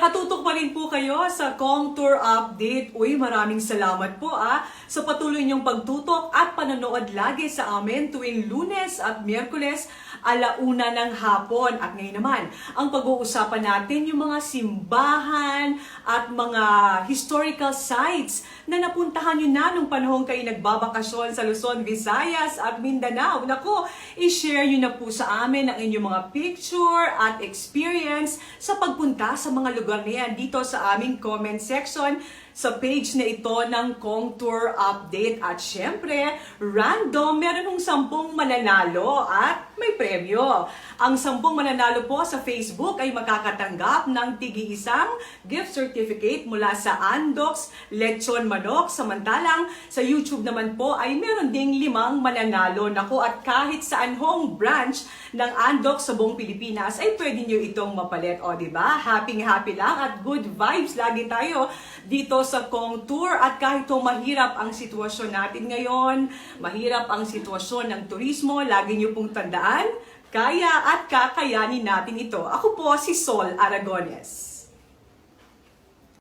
Nakatutok pa rin po kayo sa Kong Tour Update. Uy, maraming salamat po ah sa patuloy niyong pagtutok at panonood lagi sa amin tuwing lunes at miyerkules alauna ng hapon. At ngayon naman, ang pag-uusapan natin yung mga simbahan at mga historical sites na napuntahan nyo na nung panahon kayo nagbabakasyon sa Luzon, Visayas at Mindanao. Naku, i-share nyo na po sa amin ang inyong mga picture at experience sa pagpunta sa mga lugar na yan dito sa aming comment section sa page na ito ng Kong Tour Update. At syempre, random, meron ng sampung mananalo at may premyo. Ang sampung mananalo po sa Facebook ay makakatanggap ng tigi-isang gift certificate mula sa Andox Lechon Manok. Samantalang sa YouTube naman po ay meron ding limang mananalo. Nako at kahit saan hong branch ng Andox sa buong Pilipinas ay pwede nyo itong mapalit. O, ba? Happy happy lang at good vibes lagi tayo dito sa Kong Tour at kahit mahirap ang sitwasyon natin ngayon, mahirap ang sitwasyon ng turismo, lagi nyo pong tandaan, kaya at kakayanin natin ito. Ako po si Sol Aragones.